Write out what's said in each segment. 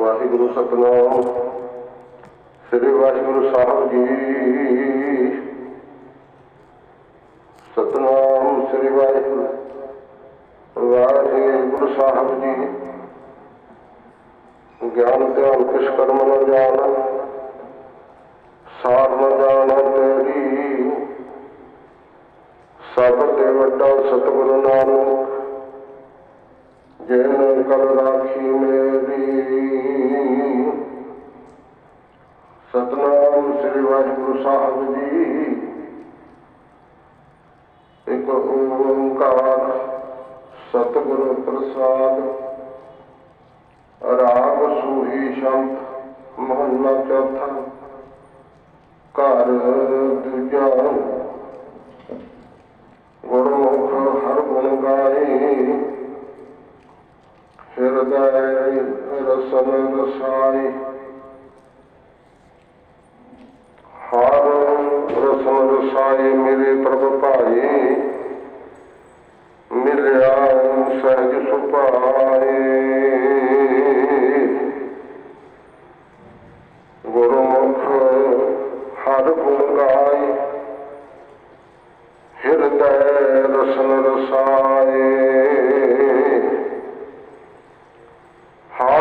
ਵਾਹਿਗੁਰੂ ਸਤਨਾਮ। ਸ੍ਰੀ ਵਾਹਿਗੁਰੂ ਸਾਹਿਬ ਜੀ। ਸਤਨਾਮ ਸ੍ਰੀ ਵਾਹਿਗੁਰੂ। ਵਾਹਿਗੁਰੂ ਸਾਹਿਬ ਜੀ। ਗਿਆਨ, ਧਿਆਨ ਕਿਸ ਕਰਮ ਨ ਜਾਣ। ਸਾਧ ਨ ਜਾਣਾ ਤੇਰੀ। ਸਭ ਤੇ ਵੱਡਾ ਸਤਿਗੁਰੂ ਨਾਨਕ ਜਿਨ ਕਰ ਰਾਖੀ ਮੇਰੀ। ਸਤਨਾਮ ਸ੍ਰੀ ਵਾਹਿਗੁਰੂ ਸਾਹਿਬ ਜੀ। ਇੱਕ ਓੰਕਾਰ ਸਤਿਗੁਰੂ ਪ੍ਰਸਾਦ। ਰਾਗ ਸੂਹੀ ਸ਼ੰਤ ਮਹੱਲਾ ਚੌਥਾ। ਘਰ हृदय रसन रसाई हर रसन रसाई मेरे प्रभु भाई मिलया सहज सुपाए गुरुमुख हर गुण गाय। हृदय रसन रसाई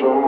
ثم